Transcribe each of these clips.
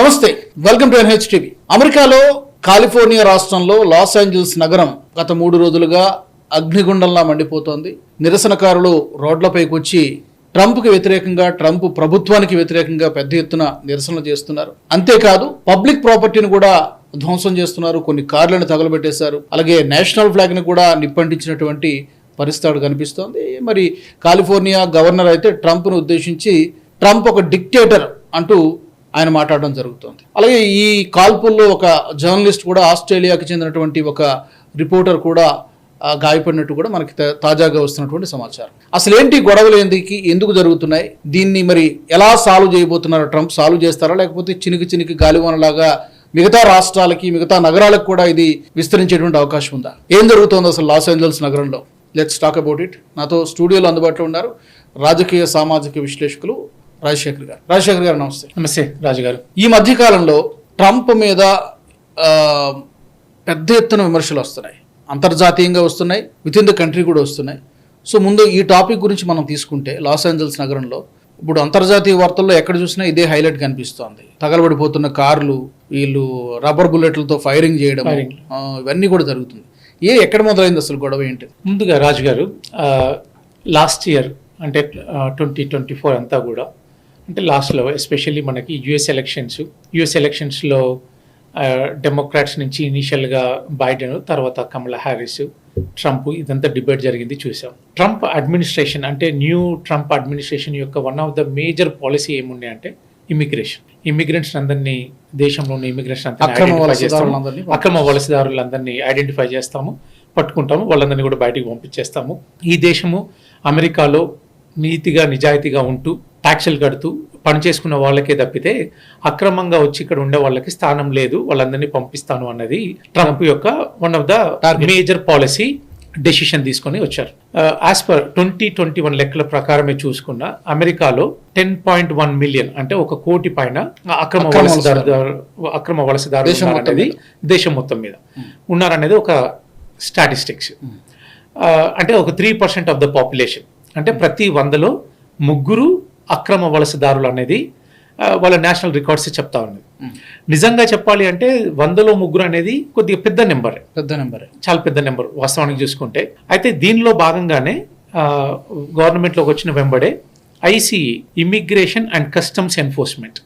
నమస్తే welcome to NH TV అమెరికాలో California రాష్ట్రంలో లాస్ ఏంజల్స్ నగరం గత మూడు రోజులుగా అగ్నిగుండంలా మండిపోతోంది. నిరసనకారులు రోడ్లపైకి వచ్చి ట్రంప్కి వ్యతిరేకంగా ట్రంప్ ప్రభుత్వానికి వ్యతిరేకంగా పెద్ద ఎత్తున నిరసనలు చేస్తున్నారు. అంతేకాదు పబ్లిక్ ప్రాపర్టీని కూడా ధ్వంసం చేస్తున్నారు. కొన్ని కార్లను తగలబెట్టేశారు. అలాగే నేషనల్ ఫ్లాగ్ని కూడా నిప్పంటించినటువంటి పరిస్థితి కనిపిస్తోంది. మరి కాలిఫోర్నియా గవర్నర్ అయితే ట్రంప్ను ఉద్దేశించి ట్రంప్ ఒక డిక్టేటర్ అంటూ ఆయన మాట్లాడడం జరుగుతోంది. అలాగే ఈ కాల్పుల్లో ఒక జర్నలిస్ట్ కూడా ఆస్ట్రేలియాకి చెందినటువంటి ఒక రిపోర్టర్ కూడా గాయపడినట్టు కూడా మనకి తా- తాజాగా వస్తున్నటువంటి సమాచారం. అసలు ఏంటి గొడవలు ఎందుకు ఎందుకు జరుగుతున్నాయి? దీన్ని మరి ఎలా సాల్వ్ చేయబోతున్నారు ట్రంప్? సాల్వ్ చేస్తారా? లేకపోతే చినికి చినికి గాలివానలాగా మిగతా రాష్ట్రాలకి మిగతా నగరాలకు కూడా ఇది విస్తరించేటువంటి అవకాశం ఉందా? ఏం జరుగుతోంది అసలు లాస్ ఏంజల్స్ నగరంలో? Let's talk about it. నాతో స్టూడియోలో అందుబాటులో ఉన్నారు రాజకీయ సామాజిక విశ్లేషకులు రాజశేఖర్ గారు. రాజశేఖర్ గారు నమస్తే. నమస్తే. రాజు గారు ఈ మధ్య కాలంలో ట్రంప్ మీద పెద్ద ఎత్తున విమర్శలు వస్తున్నాయి. అంతర్జాతీయంగా వస్తున్నాయి. విత్ ఇన్ ద కంట్రీ కూడా వస్తున్నాయి. సో ముందు ఈ టాపిక్ గురించి మనం తీసుకుంటే లాస్ ఏంజల్స్ నగరంలో ఇప్పుడు అంతర్జాతీయ వార్తల్లో ఎక్కడ చూసినా ఇదే హైలైట్ కనిపిస్తోంది. తగలబడిపోతున్న కార్లు వీళ్ళు రబ్బర్ బుల్లెట్లతో ఫైరింగ్ చేయడం ఇవన్నీ కూడా జరుగుతుంది. ఏ ఎక్కడ మొదలైంది అసలు గొడవ ఏంటి? ముందుగా రాజు గారు లాస్ట్ ఇయర్ అంటే ట్వంటీ ట్వంటీ ఫోర్ అంతా కూడా అంటే లాస్ట్లో ఎస్పెషల్లీ మనకి యుఎస్ ఎలక్షన్స్ యుఎస్ ఎలక్షన్స్లో డెమోక్రాట్స్ నుంచి ఇనీషియల్గా బైడెన్ తర్వాత కమలా హ్యారిస్ ట్రంప్ ఇదంతా డిబేట్ జరిగింది చూసాం. ట్రంప్ అడ్మినిస్ట్రేషన్ అంటే న్యూ ట్రంప్ అడ్మినిస్ట్రేషన్ యొక్క one of the major policy ఏముండే అంటే ఇమిగ్రేషన్ ఇమిగ్రెంట్స్ అందరినీ దేశంలో ఉన్న ఇమిగ్రెంట్స్ అక్రమ అంతా వలసదారులందరినీ అక్రమ వలసదారులందరినీ ఐడెంటిఫై చేస్తాము. పట్టుకుంటాము. వాళ్ళందరినీ కూడా బయటికి పంపించేస్తాము. ఈ దేశము అమెరికాలో నీతిగా నిజాయితీగా ఉంటూ ట్యాక్సులు కడుతూ పని చేసుకున్న వాళ్ళకే తప్పితే అక్రమంగా వచ్చి ఇక్కడ ఉండే వాళ్ళకి స్థానం లేదు వాళ్ళందరినీ పంపిస్తాను అన్నది ట్రంప్ యొక్క one of the. Major policy decision తీసుకొని వచ్చారు. As per twenty twenty one లెక్కల ప్రకారమే చూసుకున్న అమెరికాలో టెన్ పాయింట్ వన్ మిలియన్ అంటే ఒక కోటి పైన అక్రమ వలసదారు అక్రమ మొత్తం ఉన్నారనేది దేశం మొత్తం మీద. ఉన్నారనేది ఒక స్టాటిస్టిక్స్ అంటే ఒక three percent of the population అంటే ప్రతి వందలో ముగ్గురు అక్రమ వలసదారులు అనేది వాళ్ళ నేషనల్ రికార్డ్స్ చెప్తా ఉన్నది నిజంగా చెప్పాలి అంటే వందలో ముగ్గురు అనేది కొద్దిగా పెద్ద నెంబర్. పెద్ద నెంబర్. చాలా పెద్ద నెంబర్ వాస్తవానికి చూసుకుంటే. అయితే దీనిలో భాగంగానే గవర్నమెంట్లోకి వచ్చిన వెంబడే ICE immigration and customs enforcement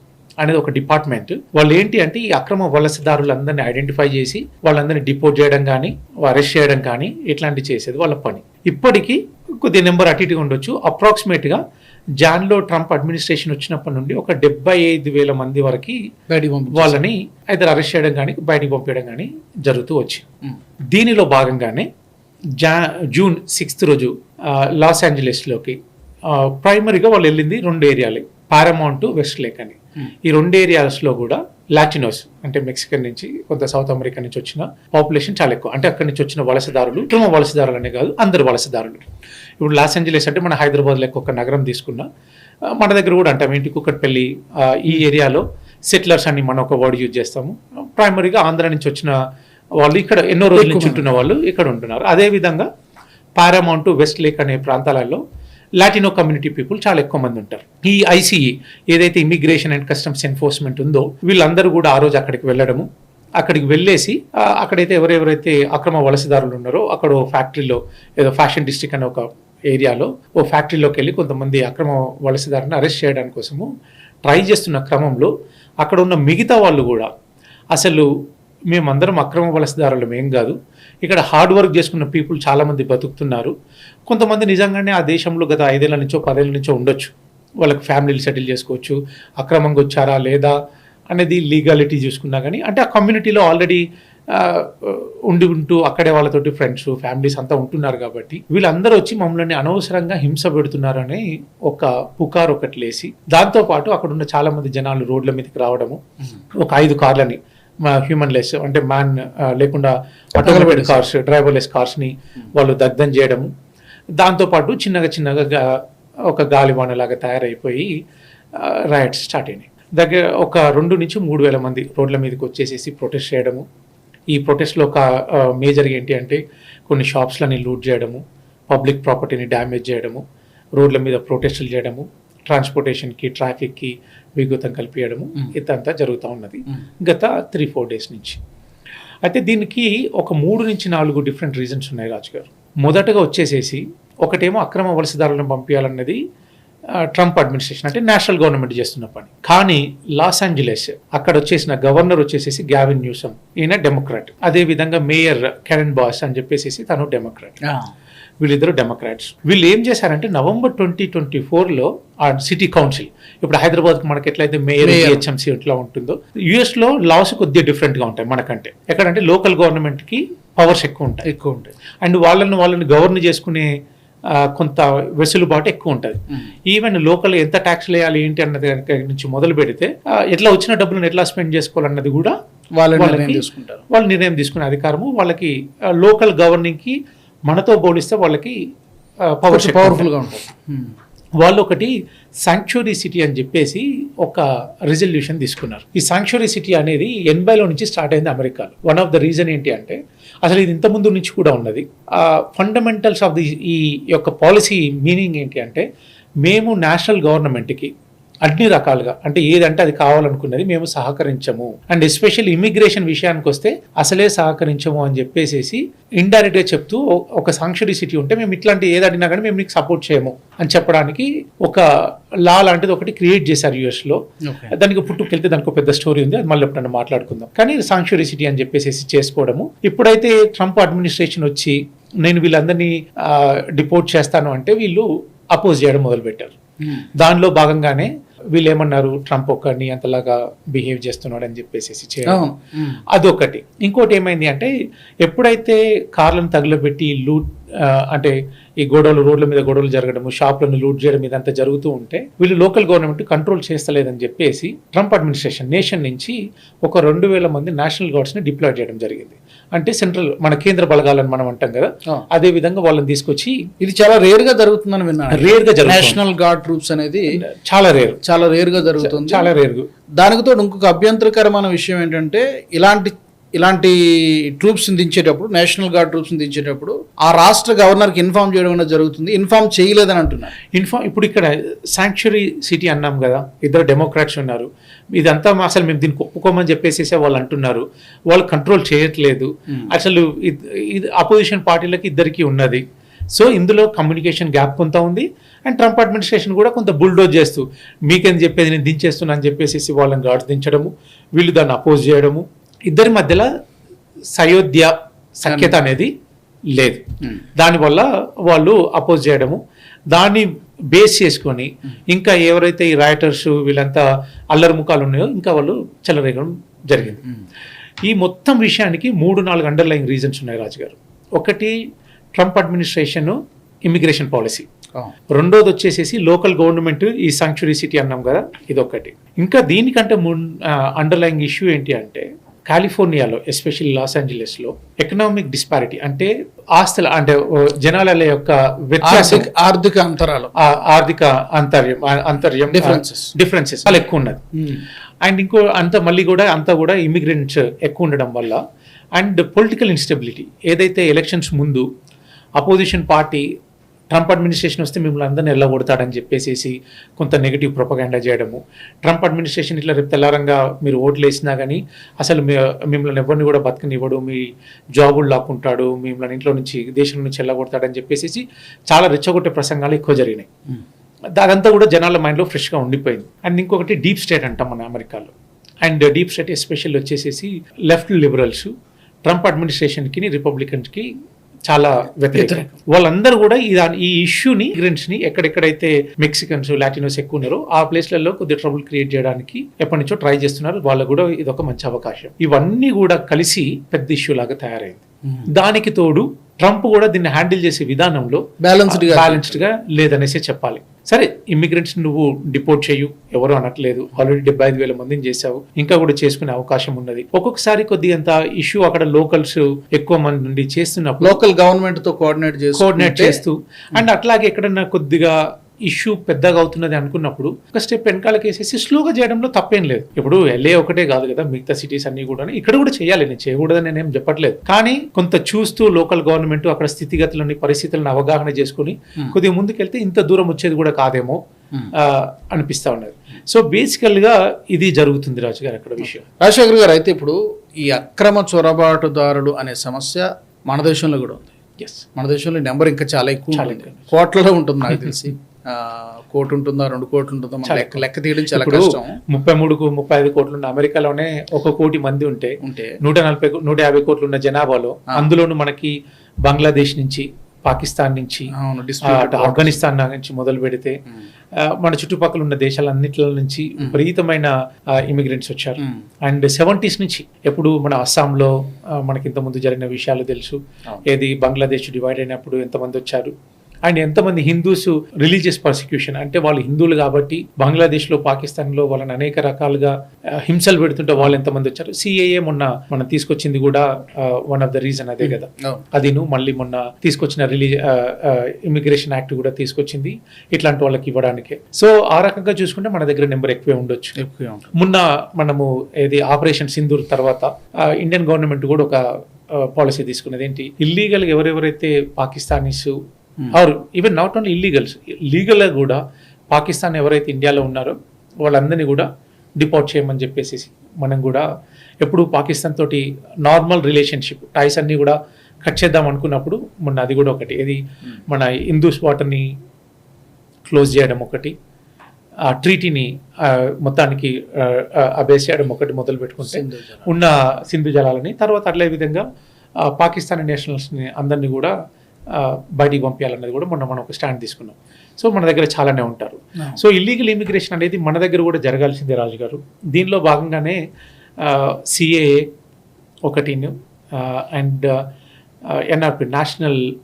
అనేది ఒక డిపార్ట్మెంట్. వాళ్ళు ఏంటి అంటే ఈ అక్రమ వలసదారులందరినీ ఐడెంటిఫై చేసి వాళ్ళందరినీ డిపోర్ట్ చేయడం కానీ అరెస్ట్ చేయడం కానీ ఇట్లాంటివి చేసేది వాళ్ళ పని. ఇప్పటికీ కొద్ది నెంబర్ అటు ఇటుగా ఉండొచ్చు. అప్రాక్సిమేట్గా జాన్లో ట్రంప్ అడ్మినిస్ట్రేషన్ వచ్చినప్పటి నుండి ఒక డెబ్బై ఐదు వేల మంది వరకు. వాళ్ళని అయితే అరెస్ట్ చేయడం కానీ బయటికి పంపించడం కానీ జరుగుతూ వచ్చింది. దీనిలో భాగంగానే జా జూన్ సిక్స్త్ రోజు లాస్ ఏంజలీస్లోకి ప్రైమరీగా వాళ్ళు వెళ్ళింది రెండు ఏరియాలే పారమౌంట్ వెస్ట్ లేక్ అని. ఈ రెండు ఏరియాస్లో కూడా లాటినోస్ అంటే మెక్సికన్ నుంచి కొంత సౌత్ అమెరికా నుంచి వచ్చిన పాపులేషన్ చాలా ఎక్కువ అంటే అక్కడి నుంచి వచ్చిన వలసదారులు కుటుంబ వలసదారులు అనే కాదు అందరు వలసదారులు ఇప్పుడు లాస్ ఏంజలీస్ అంటే మన హైదరాబాద్ లెక్క ఒక నగరం తీసుకున్నా మన దగ్గర కూడా అంటాం ఏంటి కుక్కట్పల్లి ఈ ఏరియాలో సెటిలర్స్ అని మనం ఒక వర్డ్ యూజ్ చేస్తాము. ప్రైమరీగా ఆంధ్ర నుంచి వచ్చిన వాళ్ళు ఇక్కడ ఎన్నో రోజుల నుంచి ఉంటున్న వాళ్ళు ఇక్కడ ఉంటున్నారు. అదే విధంగా పారామౌంట్ వెస్ట్ లేక్ అనే ప్రాంతాలలో లాటినో కమ్యూనిటీ పీపుల్ చాలా ఎక్కువ మంది ఉంటారు. ఈ ఐసీఈ ఏదైతే ఇమిగ్రేషన్ అండ్ కస్టమ్స్ ఎన్ఫోర్స్మెంట్ ఉందో వీళ్ళందరూ కూడా ఆ రోజు అక్కడికి వెళ్ళడము అక్కడికి వెళ్ళేసి అక్కడైతే ఎవరెవరైతే అక్రమ వలసదారులు ఉన్నారో అక్కడ ఫ్యాక్టరీలో ఏదో ఫ్యాషన్ డిస్ట్రిక్ట్ అనే ఒక ఏరియాలో ఓ ఫ్యాక్టరీలోకి వెళ్ళి కొంతమంది అక్రమ వలసదారుని అరెస్ట్ చేయడానికి కోసము ట్రై చేస్తున్న క్రమంలో అక్కడ ఉన్న మిగతా వాళ్ళు కూడా అసలు మేమందరం అక్రమ వలసదారులం ఏం కాదు. ఇక్కడ హార్డ్ వర్క్ చేసుకున్న పీపుల్ చాలామంది బతుకుతున్నారు. కొంతమంది నిజంగానే ఆ దేశంలో గత ఐదేళ్ళ నుంచో పదేళ్ళ నుంచో ఉండొచ్చు. వాళ్ళకి ఫ్యామిలీలు సెటిల్ చేసుకోవచ్చు అక్రమంగా వచ్చారా లేదా అనేది లీగాలిటీ చూసుకున్నా కానీ అంటే ఆ కమ్యూనిటీలో ఆల్రెడీ ఉండి ఉంటూ అక్కడే వాళ్ళతోటి ఫ్రెండ్స్ ఫ్యామిలీస్ అంతా ఉంటున్నారు కాబట్టి వీళ్ళందరూ వచ్చి మమ్మల్ని అనవసరంగా హింస పెడుతున్నారని ఒక పుకార్ ఒకటి లేసి దాంతోపాటు అక్కడ ఉన్న చాలా మంది జనాలు రోడ్ల మీదకి రావడము. ఒక ఐదు కార్లని హ్యూమన్ లెస్ అంటే మ్యాన్ లేకుండా ఆటోమేటెడ్ కార్స్ డ్రైవర్లెస్ కార్స్ని వాళ్ళు దగ్ధం చేయడము. దాంతోపాటు చిన్నగా చిన్నగా ఒక గాలివానలాగా తయారైపోయి రైట్స్ స్టార్ట్ అయినాయి. దగ్గర ఒక రెండు నుంచి మూడు వేల మంది రోడ్ల మీదకి వచ్చేసేసి ప్రొటెస్ట్ చేయడము. ఈ ప్రొటెస్ట్లో ఒక మేజర్గా ఏంటి అంటే కొన్ని షాప్స్లని లూట్ చేయడము పబ్లిక్ ప్రాపర్టీని డ్యామేజ్ చేయడము రోడ్ల మీద ప్రొటెస్టులు చేయడము ట్రాన్స్పోర్టేషన్కి ట్రాఫిక్కి విఘాతం కల్పించడము ఇదంతా జరుగుతూ ఉన్నది గత త్రీ ఫోర్ డేస్ నుంచి. అయితే దీనికి ఒక మూడు నుంచి నాలుగు డిఫరెంట్ రీజన్స్ ఉన్నాయి రాజు గారు మొదటగా వచ్చేసేసి ఒకటేమో అక్రమ వలసదారులను పంపించాలన్నది ట్రంప్ అడ్మినిస్ట్రేషన్ అంటే నేషనల్ గవర్నమెంట్ చేస్తున్న పని. కానీ లాస్ ఏంజలస్ అక్కడ వచ్చేసిన గవర్నర్ వచ్చేసేసి గ్యావిన్ న్యూసమ్ ఈయన డెమోక్రాట్ అదే విధంగా మేయర్ కెరన్ బాస్ అని చెప్పేసి తను డెమోక్రాట్ వీళ్ళిద్దరు డెమోక్రాట్స్ వీళ్ళు ఏం చేశారంటే నవంబర్ ట్వంటీ ట్వంటీ ఫోర్లో ఆ సిటీ కౌన్సిల్ ఇప్పుడు హైదరాబాద్కి మనకి ఎట్లయితే మేయర్. హెచ్ఎంసీ ఎట్లా ఉంటుందో యుఎస్లో లాస్ కొద్దిగా డిఫరెంట్గా ఉంటాయి మనకంటే. ఎక్కడంటే లోకల్ గవర్నమెంట్కి పవర్స్ ఎక్కువ ఉంటాయి. ఎక్కువ ఉంటాయి. అండ్ వాళ్ళని వాళ్ళని గవర్న్ చేసుకునే కొంత వెసులుబాటు ఎక్కువ ఉంటుంది. ఈవెన్ లోకల్ ఎంత ట్యాక్స్ వేయాలి ఏంటి అన్నది నుంచి మొదలు పెడితే ఎట్లా వచ్చిన డబ్బులను ఎట్లా స్పెండ్ చేసుకోవాలన్నది కూడా వాళ్ళ తీసుకుంటారు. వాళ్ళు నిర్ణయం తీసుకునే అధికారము వాళ్ళకి లోకల్ గవర్నింగ్కి మనతో పోలిస్తే వాళ్ళకి పవర్ పవర్ఫుల్గా ఉంటారు వాళ్ళు ఒకటి శాంక్చురీ సిటీ అని చెప్పేసి ఒక రిజల్యూషన్ తీసుకున్నారు. ఈ శాంక్చురీ సిటీ అనేది ఎనభైలో నుంచి స్టార్ట్ అయింది అమెరికాలో. వన్ ఆఫ్ ద రీజన్ ఏంటి అంటే అసలు ఇది ఇంత ముందు నుంచి కూడా ఉన్నది. ఫండమెంటల్స్ ఆఫ్ ది ఈ యొక్క పాలసీ మీనింగ్ ఏంటి అంటే మేము నేషనల్ గవర్నమెంట్కి అన్ని రకాలుగా. అంటే ఏదంటే అది కావాలనుకున్నది మేము సహకరించము. అండ్ ఎస్పెషల్ ఇమిగ్రేషన్ విషయానికి వస్తే అసలే సహకరించము అని చెప్పేసి ఇండైరెక్ట్గా చెప్తూ ఒక సాంక్షరీ సిటీ ఉంటే మేము ఇట్లాంటి ఏది అడిగినా కానీ మేము నీకు సపోర్ట్ చేయము అని చెప్పడానికి ఒక లా లాంటిది ఒకటి క్రియేట్ చేశారు యుఎస్లో. దానికి పుట్టుకెళ్తే దానికి పెద్ద స్టోరీ ఉంది. అది మళ్ళీ ఎప్పుడైనా మాట్లాడుకుందాం. కానీ సాంక్షరీ సిటీ అని చెప్పేసి చేసుకోవడము. ఇప్పుడైతే ట్రంప్ అడ్మినిస్ట్రేషన్ వచ్చి నేను వీళ్ళందరినీ డిపోర్ట్ చేస్తాను అంటే వీళ్ళు అపోజ్ చేయడం మొదలుపెట్టారు. దానిలో భాగంగానే వీళ్ళు ఏమన్నారు ట్రంప్ ఒక్కడిని అంతలాగా బిహేవ్ చేస్తున్నాడు అని చెప్పేసి చేయడం. అదొకటి. ఇంకోటి ఏమైంది అంటే ఎప్పుడైతే కార్లను తగులబెట్టి లూట్ అంటే ఈ గొడవలు రోడ్ల మీద గొడవలు జరగడము షాప్లను లూట్ చేయడం ఇదంతా జరుగుతూ ఉంటే వీళ్ళు లోకల్ గవర్నమెంట్ కంట్రోల్ చేస్తలేదని చెప్పేసి ట్రంప్ అడ్మినిస్ట్రేషన్ నేషన్ నుంచి ఒక రెండు వేల మంది నేషనల్ గార్డ్స్ని డిప్లాయ్ చేయడం జరిగింది. అంటే సెంట్రల్ మన కేంద్ర బలగాలని మనం అంటాం కదా. అదే విధంగా వాళ్ళని తీసుకొచ్చి ఇది చాలా రేర్గా జరుగుతుందని విన్నాను రేర్గా నేషనల్ గార్డ్ ట్రూప్స్ అనేది చాలా రేర్ చాలా రేర్గా జరుగుతుంది. చాలా రేర్ దానికి తోడు ఇంకొక అభ్యంతరకరమైన విషయం ఏంటంటే ఇలాంటి ఇలాంటి ట్రూప్స్ దించేటప్పుడు నేషనల్ గార్డ్ ట్రూప్స్ దించేటప్పుడు ఆ రాష్ట్ర గవర్నర్కి ఇన్ఫార్మ్ చేయడం అనేది జరుగుతుంది. ఇన్ఫార్మ్ చేయలేదని అంటున్నారు. ఇన్ఫార్మ్ ఇప్పుడు ఇక్కడ శాంక్చురీ సిటీ అన్నాం కదా ఇద్దరు డెమోక్రాట్స్ ఉన్నారు. ఇదంతా అసలు మేము దీనికి ఒప్పుకోమని చెప్పేసి వాళ్ళు అంటున్నారు. వాళ్ళు కంట్రోల్ చేయట్లేదు. అసలు అపోజిషన్ పార్టీలకి ఇద్దరికి ఉన్నది. సో ఇందులో కమ్యూనికేషన్ గ్యాప్ కొంత ఉంది. అండ్ ట్రంప్ అడ్మినిస్ట్రేషన్ కూడా కొంత బుల్డోజ్ చేస్తూ మీకేం చెప్పేది? నేను దించేస్తున్నా అని చెప్పేసి వాళ్ళని గాడ్స్ దించడము వీళ్ళు దాన్ని అపోజ్ చేయడము ఇద్దరి మధ్యలో సయోధ్య సఖ్యత అనేది లేదు. దానివల్ల వాళ్ళు అపోజ్ చేయడము. దాన్ని బేస్ చేసుకొని ఇంకా ఎవరైతే ఈ రైటర్స్ వీళ్ళంతా అల్లరి ముఖాలు ఉన్నాయో ఇంకా వాళ్ళు చెలరేగడం జరిగింది. ఈ మొత్తం విషయానికి మూడు నాలుగు అండర్లైన్ రీజన్స్ ఉన్నాయి రాజుగారు. ఒకటి ట్రంప్ అడ్మినిస్ట్రేషన్ ఇమిగ్రేషన్ పాలసీ రెండోది వచ్చేసేసి లోకల్ గవర్నమెంట్ ఈ సాంక్చురీ సిటీ అన్నాం కదా ఇది ఒకటి ఇంకా దీనికంటే అండర్లైన్ ఇష్యూ ఏంటి అంటే కాలిఫోర్నియాలో ఎస్పెషల్లీ లాస్ ఏంజలెస్లో ఎకనామిక్ డిస్పారిటీ అంటే ఆస్తుల అంటే జనాల యొక్క వ్యత్యాసం. ఆర్థిక అంతరాలు ఆర్థిక అంతర్యం అంతర్యం Differences. డిఫరెన్సెస్ చాలా ఎక్కువ ఉన్నది. అండ్ ఇంకో అంత మళ్ళీ కూడా అంతా కూడా ఇమిగ్రెంట్స్ ఎక్కువ ఉండడం వల్ల అండ్ పొలిటికల్ ఇన్స్టెబిలిటీ ఏదైతే ఎలక్షన్స్ ముందు అపోజిషన్ పార్టీ ట్రంప్ అడ్మినిస్ట్రేషన్ వస్తే మిమ్మల్ని అందరిని ఎల్లగొడతాడని చెప్పేసి కొంత నెగిటివ్ ప్రొపగాండా చేయడము. ట్రంప్ అడ్మినిస్ట్రేషన్ ఇట్లా రేపు తెల్లారంగా మీరు ఓట్లు వేసినా కానీ అసలు మిమ్మల్ని ఎవరిని కూడా బతకనివ్వడు మీ జాబులు లాక్కుంటాడు మిమ్మల్ని ఇంట్లో నుంచి దేశం నుంచి ఎల్లగొడతాడని చెప్పేసి చాలా రెచ్చగొట్టే ప్రసంగాలు ఎక్కువ జరిగినాయి. అదంతా కూడా జనాల మైండ్లో ఫ్రెష్గా ఉండిపోయింది. అండ్ ఇంకొకటి డీప్ స్టేట్ అంటాం మన అమెరికాలో. అండ్ డీప్ స్టేట్ ఎస్పెషల్ వచ్చేసేసి లెఫ్ట్ లిబరల్స్. ట్రంప్ అడ్మినిస్ట్రేషన్కి రిపబ్లికన్స్కి చాలా వ్యతిరేకం. వాళ్ళందరూ కూడా ఈ ఈ ఇష్యూని ఇమిగ్రెంట్స్ని ఎక్కడెక్కడైతే మెక్సికన్స్ లాటినోస్ ఎక్కువ ఉన్నారో ఆ ప్లేస్లలో కొద్దిగా ట్రబుల్ క్రియేట్ చేయడానికి ఎప్పటి నుంచో ట్రై చేస్తున్నారు. వాళ్ళకు కూడా ఇది ఒక మంచి అవకాశం. ఇవన్నీ కూడా కలిసి పెద్ద ఇష్యూ లాగా తయారైంది. దానికి తోడు ట్రంప్ కూడా దీన్ని హ్యాండిల్ చేసే విధానంలో బ్యాలెన్స్డ్గా. బ్యాలెన్స్డ్గా లేదనేసి చెప్పాలి. సరే ఇమిగ్రెంట్స్ నువ్వు డిపోర్ట్ చేయు ఎవరు అనట్లేదు. ఆల్రెడీ డెబ్బై ఐదు వేల మందిని చేశావు. ఇంకా కూడా చేసుకునే అవకాశం ఉన్నది. ఒక్కొక్కసారి కొద్దిగంత ఇష్యూ అక్కడ లోకల్స్ ఎక్కువ మంది నుండి చేస్తున్నప్పుడు లోకల్ గవర్నమెంట్తో కోఆర్డినేట్ కోఆర్డినేట్ చేస్తూ. అండ్ అట్లాగే ఎక్కడన్నా కొద్దిగా ఇష్యూ పెద్దగా అవుతున్నది అనుకున్నప్పుడు ఒక స్టెప్ వెనకాలకి వేసేసి స్లోగా చేయడంలో తప్పేం లేదు. ఇప్పుడు ఎల్ఏ ఒకటే కాదు కదా మిగతా సిటీస్ అన్ని కూడా ఇక్కడ కూడా చేయాలి నేను చేయకూడదని నేనేం చెప్పట్లేదు. కానీ కొంత చూస్తూ లోకల్ గవర్నమెంట్ అక్కడ స్థితిగతులని పరిస్థితులను అవగాహన చేసుకుని కొద్దిగా ముందుకెళ్తే ఇంత దూరం వచ్చేది కూడా కాదేమో అనిపిస్తా ఉన్నది. సో బేసికల్గా ఇది జరుగుతుంది రాజు గారు అక్కడ విషయం. రాజశేఖర్ గారు అయితే ఇప్పుడు ఈ అక్రమ చొరబాటుదారులు అనే సమస్య మన దేశంలో కూడా ఉంది. ఎస్ మన దేశంలో నెంబర్ ఇంకా చాలా ఎక్కువ కోట్లలో ఉంటుంది నాకు తెలిసి. కోటి ఉంటుందా రెండు కోట్లు ఉంటుందా లెక్క లెక్క తీయడం చాలా కష్టం. ముప్పై మూడు ముప్పై ఐదు కోట్లు ఉన్న అమెరికాలోనే ఒక కోటి మంది ఉంటే ఉంటే. నూట నలభై నూట యాభై కోట్లు ఉన్న జనాభాలో అందులోను మనకి బంగ్లాదేశ్ నుంచి పాకిస్తాన్ నుంచి ఆఫ్ఘనిస్తాన్ నుంచి మొదలు పెడితే మన చుట్టుపక్కల ఉన్న దేశాలన్నిటి నుంచి విపరీతమైన ఇమిగ్రెంట్స్ వచ్చారు. అండ్ సెవెంటీస్ నుంచి ఎప్పుడు మన అస్సాంలో మనకి ఇంతకుముందు జరిగిన విషయాలు తెలుసు. ఏది బంగ్లాదేశ్ డివైడ్ అయినప్పుడు ఎంతమంది వచ్చారు? అండ్ ఎంతమంది హిందూస్ రిలీజియస్ పర్సిక్యూషన్ అంటే వాళ్ళు హిందువులు కాబట్టి బంగ్లాదేశ్లో పాకిస్తాన్లో వాళ్ళని అనేక రకాలుగా హింసలు పెడుతుంటే వాళ్ళు ఎంతమంది వచ్చారు? సిఏఏ మొన్న మనం తీసుకొచ్చింది కూడా వన్ ఆఫ్ ద రీజన్ అదే కదా. అవును. అదిను మళ్ళీ మొన్న తీసుకొచ్చిన రిలీజ్ ఇమిగ్రేషన్ యాక్ట్ కూడా తీసుకొచ్చింది ఇట్లాంటి వాళ్ళకి ఇవ్వడానికే. సో ఆ రకంగా చూసుకుంటే మన దగ్గర నెంబర్ ఎక్కువే ఉండొచ్చు. మొన్న మనము ఏది ఆపరేషన్ సింధూర్ తర్వాత ఇండియన్ గవర్నమెంట్ కూడా ఒక పాలసీ తీసుకున్నది. ఏంటి? ఇల్లీగల్ ఎవరెవరైతే Pakistanis or even not only illegals legal కూడా పాకిస్తాన్ ఎవరైతే ఇండియాలో ఉన్నారో వాళ్ళందరినీ కూడా డిపోర్ట్ చేయమని చెప్పేసి మనం కూడా ఎప్పుడు పాకిస్తాన్ తోటి నార్మల్ రిలేషన్షిప్ టైస్ అన్ని కూడా కట్ చేద్దాం అనుకున్నప్పుడు మొన్న అది కూడా ఒకటి. ఇది మన హిందూస్ వాటర్ని క్లోజ్ చేయడం ఒకటి. ఆ ట్రీటీని మొత్తానికి అబేస్ చేయడం ఒకటి మొదలు పెట్టుకుంటే. ఉన్న సింధు జలాలని తర్వాత అట్లే విధంగా పాకిస్తానీ నేషనల్స్ని అందరినీ కూడా బయటికి పంపించాలన్నది కూడా మొన్న మనం ఒక స్టాండ్ తీసుకున్నాం. సో మన దగ్గర చాలానే ఉంటారు. సో ఇల్లీగల్ ఇమిగ్రేషన్ అనేది మన దగ్గర కూడా జరగాల్సిందే రాజు గారు దీనిలో భాగంగానే సిఏఏ ఒకటి and NRP national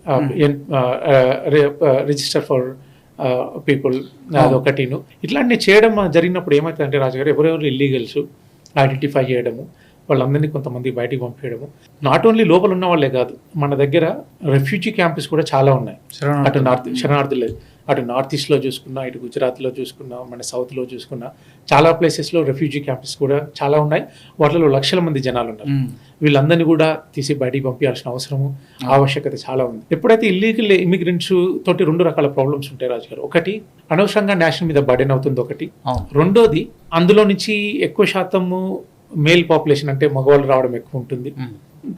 register for people అదొకటిను ఇట్లాంటివి చేయడం జరిగినప్పుడు ఏమవుతుందంటే రాజు గారు ఎవరెవరు ఇల్లీగల్స్ ఐడెంటిఫై చేయడము వాళ్ళందరినీ కొంతమంది బయటికి పంపించడము నాట్ ఓన్లీ లోపల ఉన్న వాళ్ళే కాదు మన దగ్గర రెఫ్యూజీ క్యాంపస్ కూడా చాలా ఉన్నాయి. అటు నార్త్ శరణార్థులు. అటు నార్త్ ఈస్ట్లో చూసుకున్నా ఇటు గుజరాత్లో చూసుకున్నా మన సౌత్లో చూసుకున్నా చాలా ప్లేసెస్లో రెఫ్యూజీ క్యాంపస్ కూడా చాలా ఉన్నాయి. వాటిలో లక్షల మంది జనాలు ఉన్నారు. వీళ్ళందరినీ కూడా తీసి బయటికి పంపించాల్సిన అవసరము ఆవశ్యకత చాలా ఉంది. ఎప్పుడైతే ఇల్లీగల్ ఇమిగ్రెంట్స్ తోటి రెండు రకాల ప్రాబ్లమ్స్ ఉంటాయి రాజు గారు ఒకటి అనవసరంగా నేషనల్ మీద బర్డెన్ అవుతుంది ఒకటి. రెండోది అందులో నుంచి ఎక్కువ శాతము మేల్ పాపులేషన్ అంటే మగవాళ్ళు రావడం ఎక్కువ ఉంటుంది.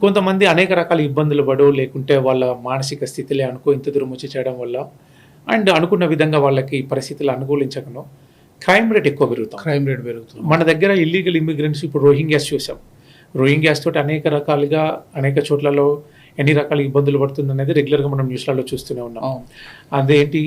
కొంతమంది అనేక రకాల ఇబ్బందులు పడో లేకుంటే వాళ్ళ మానసిక స్థితిలే అనుకో ఇంత దూరం వచ్చి చేయడం వల్ల అండ్ అనుకున్న విధంగా వాళ్ళకి పరిస్థితులు అనుకూలించకనో. క్రైమ్ రేట్ ఎక్కువ పెరుగుతాం. క్రైమ్ రేట్ పెరుగుతుంది. మన దగ్గర ఇల్లీగల్ ఇమిగ్రెంట్స్ ఇప్పుడు రోహింగ్యాస్ చూసాం. రోహింగ్యాస్ తోటి అనేక రకాలుగా అనేక చోట్లలో ఎన్ని రకాల ఇబ్బందులు పడుతుంది అనేది రెగ్యులర్గా మనం న్యూస్లలో చూస్తూనే ఉన్నాం. అదేంటి?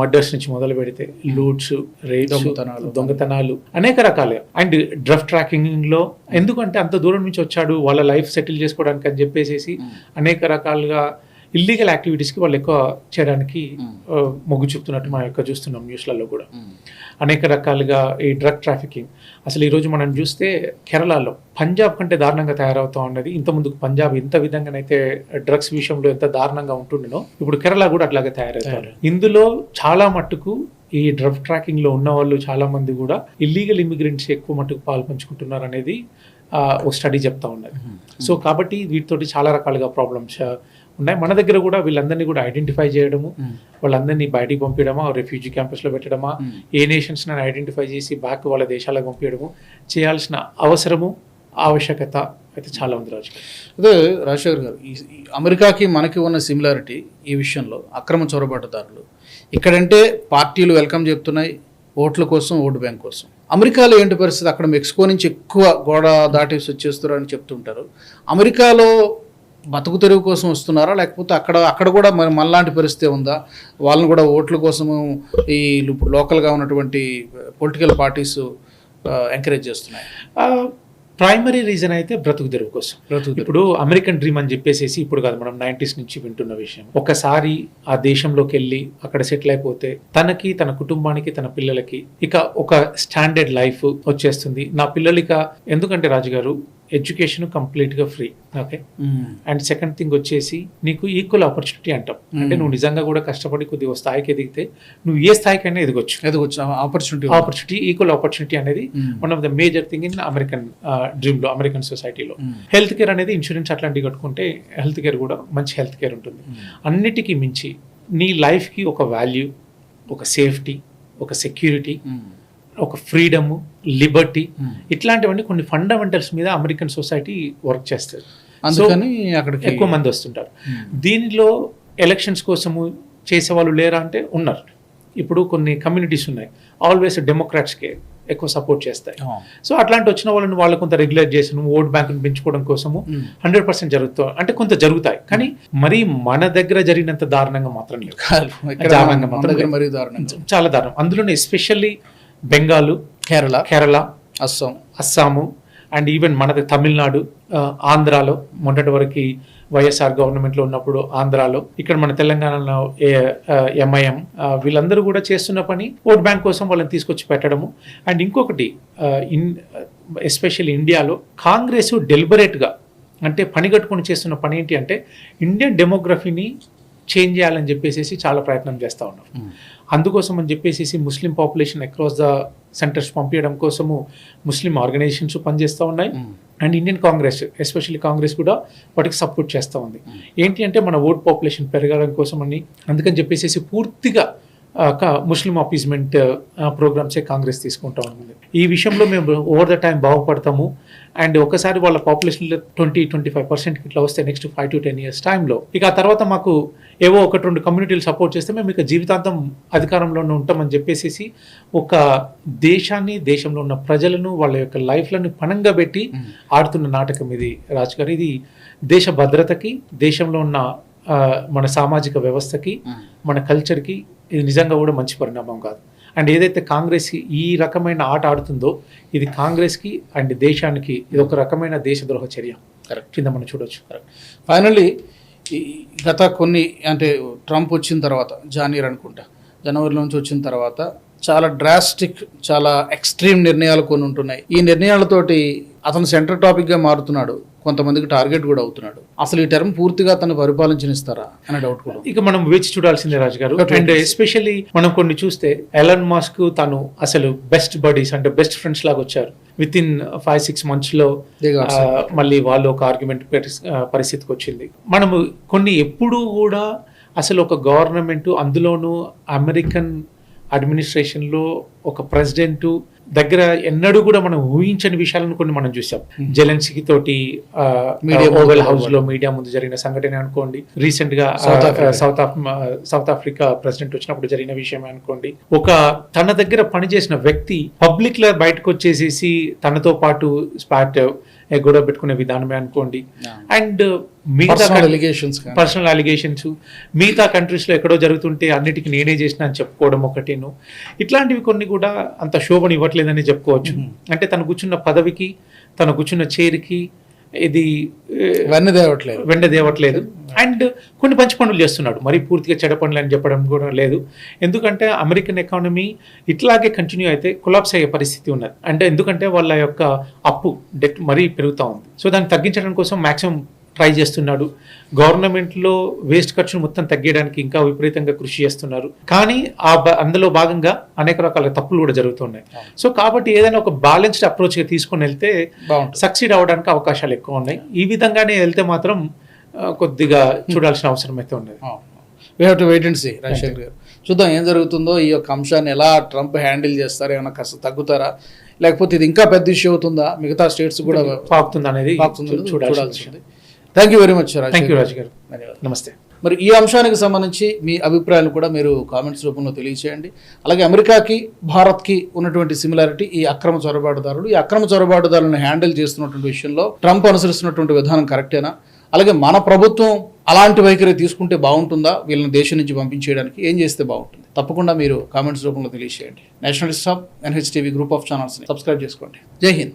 మర్డర్స్ నుంచి మొదలు పెడితే లూట్స్ రేట్స్ దొంగతనాలు. దొంగతనాలు అనేక రకాలే. అండ్ డ్రఫ్ ట్రాకింగ్లో ఎందుకంటే అంత దూరం నుంచి వచ్చాడు వాళ్ళ లైఫ్ సెటిల్ చేసుకోవడానికి అని చెప్పేసి అనేక రకాలుగా ఇల్లీగల్ యాక్టివిటీస్కి వాళ్ళు ఎక్కువ చేయడానికి మొగ్గు చూపుతున్నట్టు మనం ఎక్కువ చూస్తున్నాం న్యూస్లలో కూడా. అనేక రకాలుగా ఈ డ్రగ్ ట్రాఫికింగ్. అసలు ఈరోజు మనం చూస్తే కేరళలో పంజాబ్ కంటే దారుణంగా తయారవుతా ఉన్నది. ఇంత ముందుకు పంజాబ్ ఎంత విధంగానైతే డ్రగ్స్ విషయంలో ఎంత దారుణంగా ఉంటుండేనో ఇప్పుడు కేరళ కూడా అట్లాగే తయారవుతారు ఇందులో చాలా మట్టుకు ఈ డ్రగ్ ట్రాకింగ్లో ఉన్న వాళ్ళు చాలా మంది కూడా ఇల్లీగల్ ఇమిగ్రెంట్స్ ఎక్కువ మట్టుకు పాలు పంచుకుంటున్నారు అనేది ఓ స్టడీ చెప్తా ఉన్నది. సో కాబట్టి వీటితోటి చాలా రకాలుగా ప్రాబ్లమ్స్ ఉన్నాయి మన దగ్గర కూడా వీళ్ళందరినీ కూడా ఐడెంటిఫై చేయడము. వాళ్ళందరినీ బయటికి పంపించడమా రెఫ్యూజీ క్యాంపస్లో పెట్టడమా. ఏ నేషన్స్ ఐడెంటిఫై చేసి బ్యాక్ వాళ్ళ దేశాలకు పంపించడము చేయాల్సిన అవసరము ఆవశ్యకత అయితే చాలా ఉంది రాజు గారు. అదే రాజశేఖర్ గారు ఈ ఈ అమెరికాకి మనకి ఉన్న సిమిలారిటీ ఈ విషయంలో అక్రమ చొరబాటుదారులు ఇక్కడంటే పార్టీలు వెల్కమ్ చెప్తున్నాయి ఓట్ల కోసం ఓటు బ్యాంక్ కోసం అమెరికాలో ఏంటి పరిస్థితి అక్కడ మెక్సికో నుంచి ఎక్కువ గోడ దాటేసి వచ్చేస్తారు అని చెప్తుంటారు అమెరికాలో బతుకు తెరువు కోసం వస్తున్నారా? లేకపోతే అక్కడ అక్కడ కూడా మరి మనలాంటి పరిస్థితి ఉందా? వాళ్ళని కూడా ఓట్ల కోసము ఈ ఇప్పుడు లోకల్గా ఉన్నటువంటి పొలిటికల్ పార్టీస్ ఎంకరేజ్ చేస్తున్నాయి. ప్రైమరీ రీజన్ అయితే బ్రతుకు తెరువు కోసం. బ్రతుకు. ఇప్పుడు అమెరికన్ డ్రీమ్ అని చెప్పేసి ఇప్పుడు కాదు మనం నైంటీస్ నుంచి వింటున్న విషయం. ఒకసారి ఆ దేశంలోకి వెళ్ళి అక్కడ సెటిల్ అయిపోతే తనకి తన కుటుంబానికి తన పిల్లలకి ఇక ఒక స్టాండర్డ్ లైఫ్ వచ్చేస్తుంది. నా పిల్లలు ఇక ఎందుకంటే రాజుగారు ఎడ్యుకేషన్ కంప్లీట్గా free. Okay. And second thing వచ్చేసి నీకు ఈక్వల్ ఆపర్చునిటీ అంటాం. అంటే నువ్వు నిజంగా కూడా కష్టపడి కొద్దిగా స్థాయికి ఎదిగితే నువ్వు ఏ స్థాయికైనా ఎదగొచ్చు. ఎదగొచ్చు. ఆపర్చునిటీ ఆపర్చునిటీ ఈక్వల్ ఆపర్చునిటీ అనేది one of the major thing in American డ్రీమ్లో American సొసైటీలో. హెల్త్ కేర్ అనేది ఇన్సూరెన్స్ అట్లాంటివి కట్టుకుంటే హెల్త్ కేర్ కూడా మంచి హెల్త్ కేర్ ఉంటుంది. అన్నిటికీ మించి నీ లైఫ్కి ఒక వాల్యూ ఒక సేఫ్టీ ఒక సెక్యూరిటీ ఒక ఫ్రీడమ్ లిబర్టీ Hmm. ఇట్లాంటివన్నీ కొన్ని ఫండమెంటల్స్ మీద అమెరికన్ సొసైటీ వర్క్ చేస్తుంది అందుకని అక్కడికి ఎక్కువ మంది వస్తుంటారు Hmm. దీనిలో ఎలక్షన్స్ కోసము చేసేవాళ్ళు లేరా అంటే ఉన్నారు ఇప్పుడు కొన్ని కమ్యూనిటీస్ ఉన్నాయి ఆల్వేస్ డెమోక్రాట్స్కే ఎక్కువ సపోర్ట్ చేస్తాయి. సో అట్లాంటి వచ్చిన వాళ్ళని వాళ్ళు కొంత రెగ్యులేట్ చేసిన ఓట్ బ్యాంకుని పెంచుకోవడం కోసము Hmm. హండ్రెడ్ పర్సెంట్ జరుగుతాయి అంటే కొంత జరుగుతాయి కానీ మరి మన దగ్గర జరిగినంత దారుణంగా మాత్రం లేదు. చాలా దారుణం అందులోనే especially Bengal Kerala Kerala Assam. Assam and even మనది తమిళనాడు ఆంధ్రాలో. మొన్నటి వరకు వైఎస్ఆర్ గవర్నమెంట్లో ఉన్నప్పుడు ఆంధ్రాలో. ఇక్కడ మన తెలంగాణలో ఎంఐఎం వీళ్ళందరూ కూడా చేస్తున్న పని ఓట్ బ్యాంక్ కోసం వాళ్ళని తీసుకొచ్చి పెట్టడము. అండ్ ఇంకొకటి ఇన్ ఎస్పెషల్లీ ఇండియాలో కాంగ్రెస్ డెలిబరేట్గా అంటే పని కట్టుకొని చేస్తున్న పని ఏంటి అంటే ఇండియన్ డెమోగ్రఫీని చేంజ్ చేయాలని చెప్పేసి చాలా ప్రయత్నం చేస్తూ ఉన్నారు. అందుకోసం అని చెప్పేసి Muslim population across the centers పంపించడం కోసము ముస్లిం ఆర్గనైజేషన్స్ పనిచేస్తూ ఉన్నాయి. And Indian Congress especially Congress కూడా వాటికి సపోర్ట్ చేస్తూ ఉంది. ఏంటి అంటే మన ఓట్ పాపులేషన్ పెరగడం కోసం అని అందుకని చెప్పేసి పూర్తిగా ముస్లిం అపీజ్మెంట్ ప్రోగ్రామ్సే కాంగ్రెస్ తీసుకుంటా ఉంది. ఈ విషయంలో మేము ఓవర్ ద టైం బాగుపడతాము. అండ్ ఒకసారి వాళ్ళ పాపులేషన్లో ట్వంటీ ట్వంటీ ఫైవ్ పర్సెంట్ ఇట్లా వస్తే next five to ten years టైంలో ఇక ఆ తర్వాత మాకు ఏవో ఒకటి రెండు కమ్యూనిటీలు సపోర్ట్ చేస్తే మేము ఇక జీవితాంతం అధికారంలోనే ఉంటామని చెప్పేసి ఒక దేశాన్ని దేశంలో ఉన్న ప్రజలను వాళ్ళ యొక్క లైఫ్లను పణంగా పెట్టి ఆడుతున్న నాటకం ఇది రాజు గారు. ఇది దేశ భద్రతకి దేశంలో ఉన్న మన సామాజిక వ్యవస్థకి మన కల్చర్కి ఇది నిజంగా కూడా మంచి పరిణామం కాదు. అండ్ ఏదైతే కాంగ్రెస్ ఈ రకమైన ఆట ఆడుతుందో ఇది కాంగ్రెస్కి అండ్ దేశానికి ఇది ఒక రకమైన దేశద్రోహ చర్య. కరెక్ట్. కింద మనం చూడొచ్చు. ఫైనల్లీ ఈ గత కొన్ని అంటే ట్రంప్ వచ్చిన తర్వాత జానీర్ అనుకుంటా జనవరి నుంచి వచ్చిన తర్వాత చాలా డ్రాస్టిక్ చాలా ఎక్స్ట్రీమ్ నిర్ణయాలు కొన్ని ఉంటున్నాయి. ఈ నిర్ణయాలతోటి అతను సెంటర్ టాపిక్గా మారుతున్నాడు. కొంతమందికి టార్గెట్ కూడా అవుతున్నాడు. అసలు ఈ టర్మ్ పూర్తిగా తను పరిపాలించనిస్తారా అనే డౌట్ కూడా. ఇక మనం వేచి చూడాల్సిందే రాజు గారు. అండ్ ఎస్పెషల్లీ మనం కొన్ని చూస్తే ఎలన్ మాస్క్ తను అసలు బెస్ట్ బడీస్ అంటే బెస్ట్ ఫ్రెండ్స్ లాగా వచ్చారు. విత్ ఇన్ ఫైవ్ సిక్స్ మంత్స్లో మళ్ళీ వాళ్ళు ఒక ఆర్గ్యుమెంట్ పరిస్థితికి వచ్చింది. మనము కొన్ని ఎప్పుడూ కూడా అసలు ఒక గవర్నమెంట్ అందులోనూ అమెరికన్ అడ్మినిస్ట్రేషన్లో ఒక ప్రెసిడెంట్ దగ్గర ఎన్నడూ కూడా మనం ఊహించని విషయాలను కొన్ని మనం చూసాం. జెలెన్స్కీ తోటి ముందు ఓవెల్ హౌస్లో మీడియా ముందు జరిగిన సంఘటన అనుకోండి. రీసెంట్గా. సౌత్ సౌత్ ఆఫ్రికా ప్రెసిడెంట్ వచ్చినప్పుడు జరిగిన విషయం అనుకోండి. ఒక తన దగ్గర పనిచేసిన వ్యక్తి పబ్లిక్లో బయటకు వచ్చేసేసి తనతో పాటు స్పాట్ గొడవ పెట్టుకునే విధానమే అనుకోండి. అండ్ మిగతా పర్సనల్ అలిగేషన్స్ మిగతా countries లో ఎక్కడో జరుగుతుంటే అన్నిటికీ నేనే చేసిన అని చెప్పుకోవడం ఒకటేను. ఇట్లాంటివి కొన్ని కూడా అంత శోభను ఇవ్వట్లేదని చెప్పుకోవచ్చు. అంటే తను కూర్చున్న పదవికి తను కూర్చున్న చైర్కి ఇది ఏ, ఇవన్నీ తేవట్లేదు. వెండ దేవట్లేదు అండ్ కొన్ని మంచి పనులు చేస్తున్నాడు. మరి పూర్తిగా చెడ పనులు అని చెప్పడం కూడా లేదు. ఎందుకంటే అమెరికన్ ఎకానమీ ఇట్లాగే కంటిన్యూ అయితే కొలాప్స్ అయ్యే పరిస్థితి ఉన్నది. అంటే ఎందుకంటే వాళ్ళ యొక్క అప్పు డెట్ మరీ పెరుగుతూ ఉంది. సో దాన్ని తగ్గించడం కోసం మాక్సిమం ట్రై చేస్తున్నాడు. గవర్నమెంట్లో వేస్ట్ ఖర్చును మొత్తం తగ్గించడానికి ఇంకా విపరీతంగా కృషి చేస్తున్నారు. కానీ ఆ అందులో భాగంగా అనేక రకాల తప్పులు కూడా జరుగుతున్నాయి. సో కాబట్టి ఏదైనా ఒక బ్యాలెన్స్డ్ అప్రోచ్గా తీసుకొని వెళ్తే సక్సీడ్ అవ్వడానికి అవకాశాలు ఎక్కువ ఉన్నాయి. ఈ విధంగానే వెళ్తే మాత్రం కొద్దిగా చూడాల్సిన అవసరం అయితే ఉన్నది. We have to wait and see Rajasekhar garu. చూద్దాం ఏం జరుగుతుందో ఈ యొక్క అంశాన్ని ఎలా ట్రంప్ హ్యాండిల్ చేస్తారు ఏమైనా కాస్త తగ్గుతారా? లేకపోతే ఇది ఇంకా పెద్ద ఇష్యూ అవుతుందా? మిగతా స్టేట్స్ కూడా పాకుతుంది అనేది పాకుతుందో thank you very much thank you Raju garu. ధన్యవాదాలు. నమస్తే. మరి ఈ అంశానికి సంబంధించి మీ అభిప్రాయాలు కూడా మీరు కామెంట్స్ రూపంలో తెలియచేయండి. అలాగే అమెరికాకి భారత్కి ఉన్నటువంటి సిమిలారిటీ ఈ అక్రమ చొరబాటుదారులు ఈ అక్రమ చొరబాటుదారులను హ్యాండిల్ చేస్తున్నటువంటి విషయంలో ట్రంప్ అనుసరిస్తున్నటువంటి విధానం కరెక్టేనా? అలాగే మన ప్రభుత్వం అలాంటి వైఖరి తీసుకుంటే బాగుంటుందా? వీళ్ళని దేశం నుంచి పంపించేయడానికి ఏం చేస్తే బాగుంటుంది? తప్పకుండా మీరు కామెంట్స్ రూపంలో తెలియచేయండి. Nationalist hub NH TV group of ఛానల్స్ని subscribe చేసుకోండి. జై హింద్.